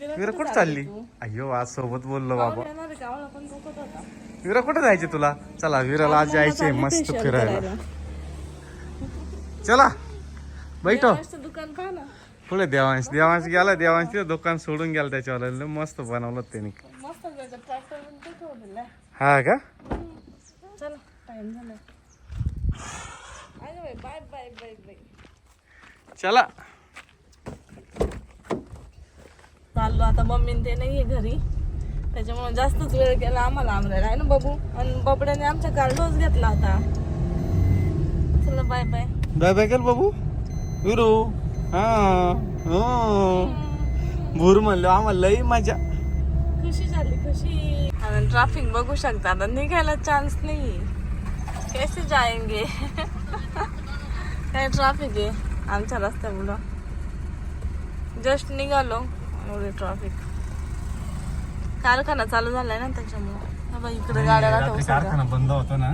विरा कुठं चालली अय्यो आज सोबत बोललो बाबा. विरा कुठं जायचे तुला? चला विराला आज जायचंय मस्त फिरायला. चला बैठो. पुढे देवांश देवांश गेला देवांश तिथं दुकान सोडून गेला त्याच्यावर. मस्त बनवलं त्याने. हा का? चला टाइम झाला अरे बाय बाय बाय बाय चला चाललो. आता मम्मी ते नाहीये घरी. त्याच्यामुळे जास्तच वेळ गेला आम्हाला आमरायला आहे ना बाबू? आणि बाबड्याने आमच्या कार डोस घेतला होता. चला बाय बाय बाय बाय कर बाबू? विरू? हा हो. भूर म्हणलो आम्हाला लई मजा. खुशी झाली खुशी. आणि ट्रॅफिक बघू शकता. आता निघायला चान्स नाही कैसे जाएंगे काय ट्रॅफिक आहे? आमच्या रस्त्यामुळं. जस्ट निघालो. एवढे ट्रॅफिक कारखाना चालू झालाय ना त्याच्यामुळं. इकडे गाड्या रात्री. कारखाना बंद होतो ना.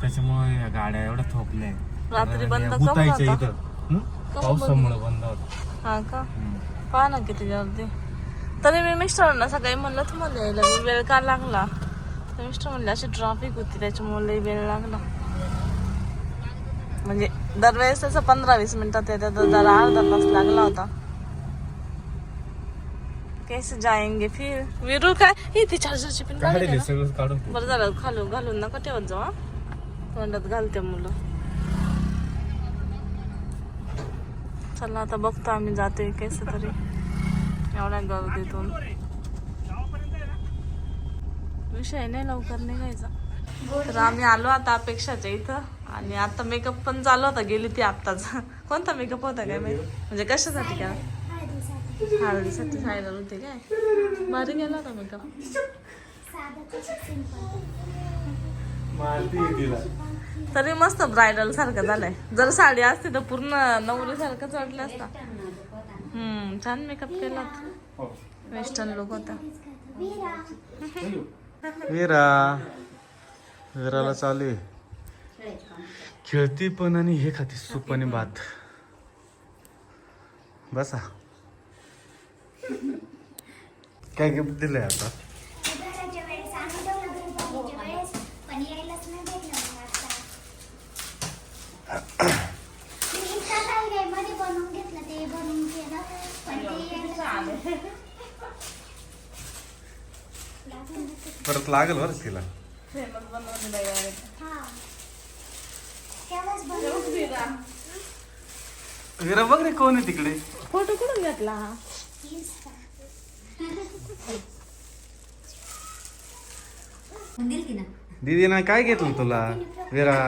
त्याच्यामुळे या गाड्या एवढ्या थोपल्या. रात्री बंद गुतायच्या होता. इथं? पावसामुळे बंद. होत. हा का? पहा ना किती गर्दी. तरी मी मिस्टरांना सकाळी म्हणलं तुम्हाला यायला वेळ का लागला? तर मिस्टर म्हणले अशी ट्रॅफिक होती त्याच्यामुळे लई वेळ लागला. म्हणजे दरवेळेस तसं पंधरा वीस मिनिटात येतात तर जरा अर्धा तास लागला होता. कैसे जाएंगे फिर? विरू काय ही। ती चार्जरची पिन काढली काढले ना? सगळं काढून. बरं झालं खालू घालून नका ठेवत जाऊ हा. तोंडात घालते मुलं चला आता बघतो आम्ही जातोय कसं तरी। एवढ्या गर्दीतून विषय नाही लवकर निघायचा. तर आम्ही आलो आता अपेक्षाच्या इथं. आणि आता मेकअप पण चालू होता गेली ती आत्ताच. कोणता मेकअप होता काय माहिती? म्हणजे कशासाठी काय हळदीसाठी खायला होते काय? भारी गेला होता मेकअप. तरी मस्त ब्रायडल सारखं झालंय. जर साडी असती तर पूर्ण नवरी सारखंच वाटलं असता. हम्म छान मेकअप केला हो. वेस्टर्न लुक होता. वीरा. वीराला चालू आहे. खेळती पण आणि हे खाते सूप आणि भात. बसा. काय गिफ्ट दिलंय आता. परत लागल बरं तिला. हा. वीरा बघ रे कोण आहे तिकडे. फोटो कुठून घेतला हा. दीदीनं काय घेतलं तुला? वीरा.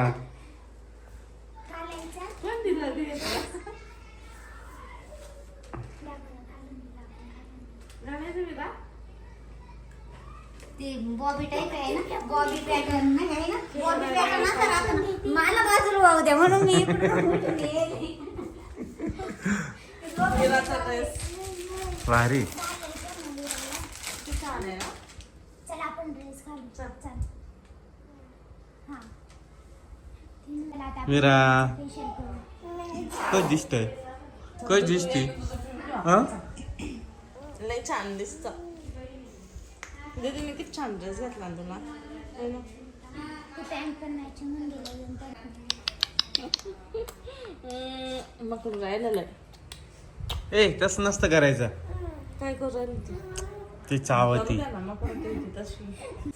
ते बॉबी टाईप आहे ना बॉबी पॅटर्न आहे ना? बॉबी पॅटर्न राहतं मला बाजूला वाहू द्या म्हणून मी इकडून उठून गेले. विराचा ड्रेस भारी चल आपण ड्रेस घालू चल. हा. करू. कच दिसतंय? कच दिसते? हा? लय छान दिसत. दीदी मी किती छान ड्रेस घेतला ना तुला. मग राहिलेलं. ए तसं नसतं करायचं. काय करू ती चावती.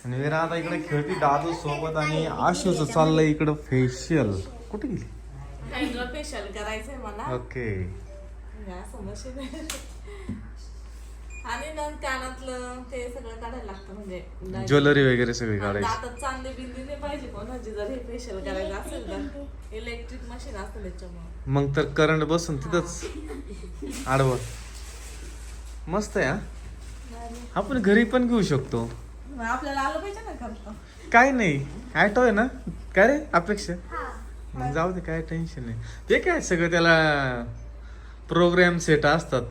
आणि वीरा आता इकडे खेळती दादू सोबत आणि आशूच चाललंय इकडं फेशियल कुठे गेली? फेशियल करायचंय मला. ओके. आणि ना कानातलं ते सगळं काढायला लागतं म्हणजे ज्वेलरी वगैरे सगळी काढायची. दातात चांगली बिंदी नाही पाहिजे कोणाची जर हे फेशियल करायचं असेल तर. इलेक्ट्रिक मशीन असतं त्याच्यामुळे. मग तर करंट बसून तिथंच. आडवं. मस्त आहे हा? आपण घरी पण घेऊ शकतो. आपल्याला आलं पाहिजे ना करता. काय नाही ॲटो आहे ना? काय रे? अपेक्षा? मग जाऊ दे काय टेन्शन नाही. ते काय सगळं त्याला प्रोग्राम सेट असतात?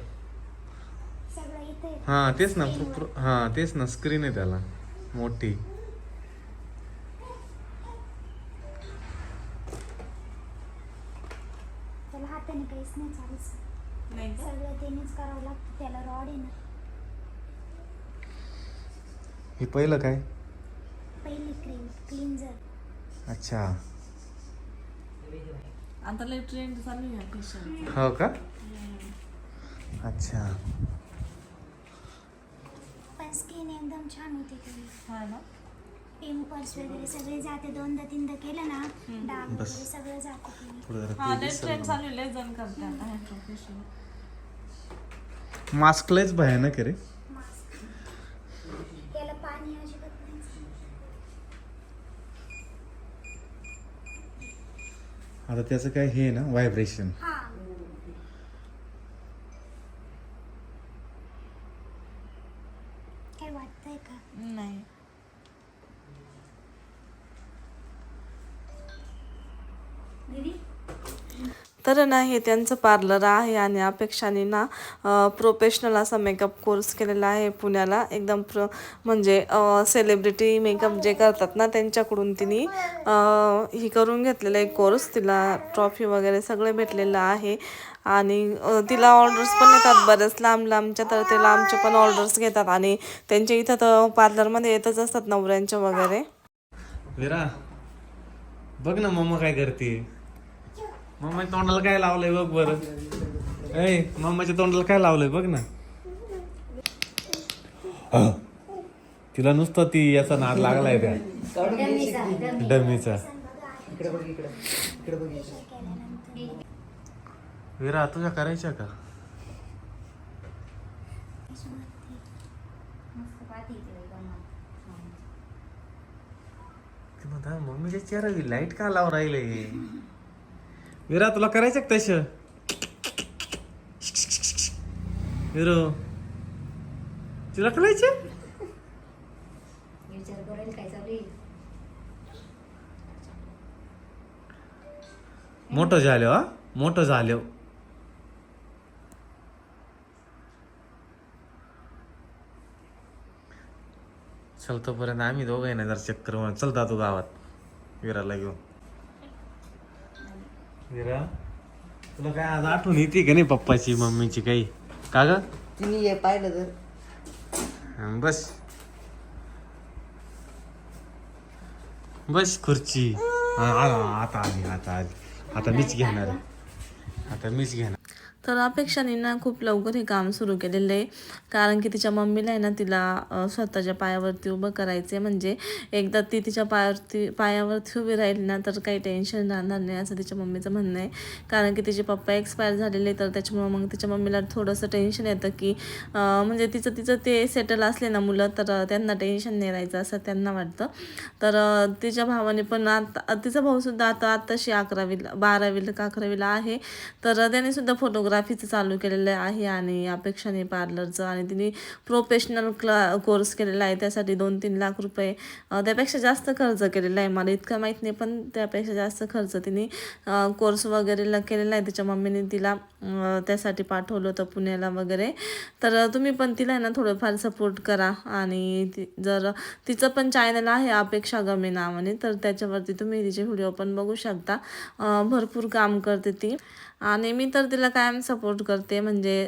हा तेच ना हा तेच ना स्क्रीन आहे त्याला. मोठी. हे पहिलं काय? पहिली क्रीम क्लिन्झर अच्छा. आता ट्रेंड चालू आहे फेशियल हो का? अच्छा. पण स्किन एकदम छान होते ती. हा ना? पिंपल्स वगैरे सगळे जाते. दोनदा तीनदा केलं ना डाग बस. वगैरे सगळं जातं जरा हा ट्रेंड. चालू आहे. जण हे लयच भयानक आहे रे मास्क याला पाणी अजिबात नाही आता त्याचं काय हे आहे ना व्हायब्रेशन हा. काय वाटतंय का? नाही. तर ना हे त्यांचं पार्लर आहे आणि अपेक्षाने ना प्रोफेशनल असा मेकअप कोर्स केलेला आहे पुण्याला. एकदम प्र म्हणजे सेलिब्रिटी मेकअप जे करतात ना त्यांच्याकडून तिने ही करून घेतलेला आहे कोर्स तिला ट्रॉफी वगैरे सगळे भेटलेलं आहे. आणि तिला ऑर्डर्स पण येतात बरेच. लांब लांबच्या तर ते लांबचे पण ऑर्डर्स घेतात आणि त्यांच्या इथं तर पार्लरमध्ये येतच असतात नवऱ्यांच्या वगैरे. विरा बघ ना मम्मा काय करते. मम्मा तोंडाला काय लावलंय बघ बरं. ऐ मम्माच्या तोंडाला काय लावलंय बघ ना. तिला नुसतं ती याचा नाद लागलाय त्या. डमीचा. विरा तुझ्या करायच्या का? मम्मीच्या चेहरा लाइट का लावून राहिले? विरा तुला करायचं का तसं? विरो तुला करायचं? विचार करेल काय चालू आहे? मोठं झालं हा? मोठं झालं. चल तोपर्यंत आम्ही दोघं ना जर चक्कर मारून चल जातो गावात. विराला घेऊन. तुला काय आज आठवण येते का नाही पप्पाची मम्मीची काही? का ग? तिने हे पाहिलं तर. हं, बस. बस खुर्ची. हा, आ- आता आली आता आली. आता मीच घेणार आहे. आता मीच घेणार. तर अपेक्षाने ना खूप लवकर हे काम सुरू केलेलं आहे. कारण की तिच्या मम्मीला आहे ना तिला स्वतःच्या पायावरती उभं करायचं आहे म्हणजे एकदा ती तिच्या पायावरती पायावरती उभी राहील ना तर काही टेन्शन राहणार नाही असं तिच्या मम्मीचं म्हणणं आहे. कारण की तिचे पप्पा एक्सपायर झालेले तर त्याच्यामुळं मग तिच्या मम्मीला थोडंसं टेन्शन येतं की म्हणजे तिचं तिचं ते सेटल असले ना मुलं तर त्यांना टेन्शन नाही राहायचं असं त्यांना वाटतं. तर तिच्या भावाने पण आता तिचा भाऊसुद्धा आता आत्ताशी अकरावीला बारावीला का अकरावीला आहे. तर त्याने सुद्धा फोटोग्राफीचं चालू केलेलं आहे आणि अपेक्षाने पार्लरचं आणि तिने प्रोफेशनल क्ला कोर्स केलेला आहे. त्यासाठी दोन तीन लाख रुपये त्यापेक्षा जास्त खर्च केलेला आहे. मला इतकं माहीत नाही पण त्यापेक्षा जास्त खर्च तिने कोर्स वगैरेला केलेला आहे. तिच्या मम्मीने तिला त्यासाठी पाठवलं होतं पुण्याला वगैरे. तर तुम्ही पण तिला आहे ना थोडंफार सपोर्ट करा. आणि ती जर तिचं पण चॅनल आहे अपेक्षा गमे नावाने तर त्याच्यावरती तुम्ही तिचे व्हिडिओ पण बघू शकता. भरपूर काम करते ती. आणि मी तर तिला कायम सपोर्ट करते. म्हणजे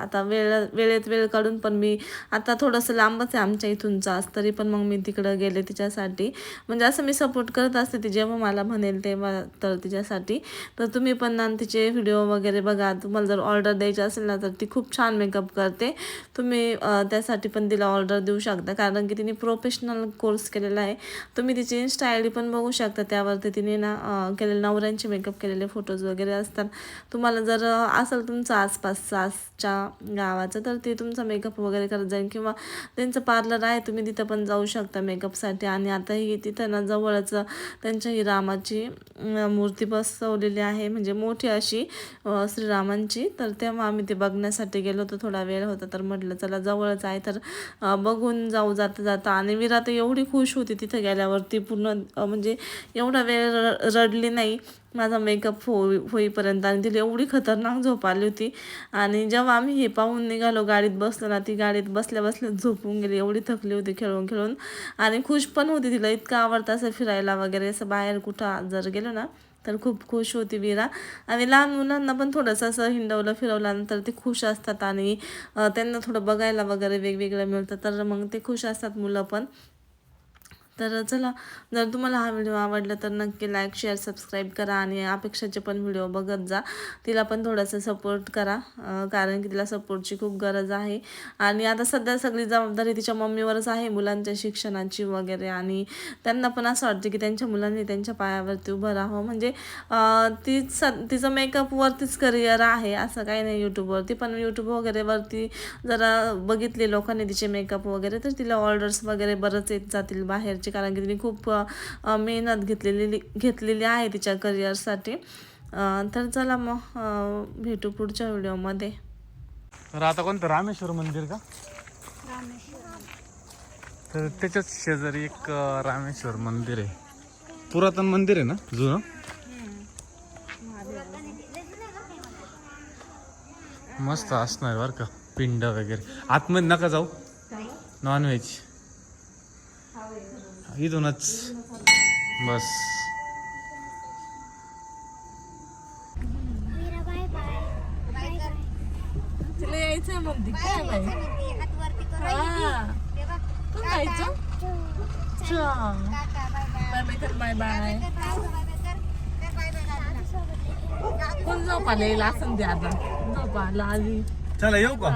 आता वेळ वेळेत वेळ काढून पण मी आता थोडंसं लांबच आहे आमच्या इथून आज तरी पण मग मी तिकडं गेले तिच्यासाठी. म्हणजे असं मी सपोर्ट करत असते. ती जेव्हा मला म्हणेल तेव्हा तर तिच्यासाठी. तर तुम्ही पण ना तिचे व्हिडिओ वगैरे बघा. तुम्हाला जर ऑर्डर द्यायची असेल ना तर ती खूप छान मेकअप करते. तुम्ही त्यासाठी पण तिला ऑर्डर देऊ शकता. कारण की तिने प्रोफेशनल कोर्स केलेला आहे. तुम्ही तिची इन्स्टा आय डी पण बघू शकता. त्यावरती तिने ना केलेले नवऱ्यांचे मेकअप केलेले फोटोज वगैरे असतात. तुम्हाला जर असं असेल तुमचा आसपासचा आसच्या गावाचं तर ते तुमचा मेकअप वगैरे करत जाईल किंवा त्यांचं पार्लर आहे तुम्ही तिथं पण जाऊ शकता मेकअपसाठी आणि आताही तिथं ना जवळच त्यांच्या ही रामाची मूर्ती बसवलेली आहे. म्हणजे मोठी अशी श्रीरामांची. तर तेव्हा आम्ही ते बघण्यासाठी गेलो होतो. थोडा वेळ होता तर म्हटलं चला जवळच आहे. तर बघून जाऊ जाता जाता आणि विरा तर एवढी खुश होती तिथं गेल्यावरती. पूर्ण म्हणजे एवढा वेळ र- रडली नाही. माझा मेकअप हो होईपर्यंत. आणि तिला एवढी खतरनाक झोप आली होती. आणि जेव्हा आम्ही हे पाहून निघालो गाडीत बसलो ना ती गाडीत बसल्या बसल्या झोपून गेली. एवढी थकली होती खेळून खेळून. आणि खुश पण होती तिला. इतकं आवडतं असं फिरायला वगैरे असं बाहेर कुठं जर गेलो ना तर खूप खुश होती वीरा. आणि लहान मुलांना पण थोडंसं असं हिंडवलं फिरवल्यानंतर ते खुश असतात. आणि त्यांना थोडं बघायला वगैरे वेगवेगळं मिळतं. तर मग ते खुश असतात मुलं पण. तर चला जर तुम्हाला हा व्हिडिओ आवडला तर नक्की लाईक शेअर सबस्क्राईब करा आणि अपेक्षाचे पण व्हिडिओ बघत जा. तिला पण थोडासा सपोर्ट करा कारण की तिला सपोर्टची खूप गरज आहे. आणि आता सध्या सगळी जबाबदारी तिच्या मम्मीवरच आहे मुलांच्या शिक्षणाची वगैरे. आणि त्यांना पण असं वाटतं की त्यांच्या मुलांनी त्यांच्या पायावरती उभं राहावं. म्हणजे ती स तिचं मेकअपवरतीच करिअर आहे असं काही नाही यूट्यूबवरती पण यूट्यूब वगैरेवरती जरा बघितले लोकांनी तिचे मेकअप वगैरे तर तिला ऑर्डर्स वगैरे बरंच येत जातील बाहेरचे. कारण की तिने खूप मेहनत घेतलेली घेतलेली आहे तिच्या करिअरसाठी तर चला मग भेटू पुढच्या व्हिडिओमध्ये तर आता कोणतं? रामेश्वर मंदिर का? तर त्याच्याच शेजारी एक रामेश्वर मंदिर आहे. पुरातन मंदिर आहे ना? जुनं? मस्त असणार बरं का. पिंड वगैरे. आतमध्ये नका जाऊ. नॉनव्हेज इथूनच. बस. Veera bye bye bye bye? तिला यायचंय म्हणते काय हा. जायचं? Bye bye. कोण झोपायला येईल? असं ते आता. झोपायला आली. चला येऊ का?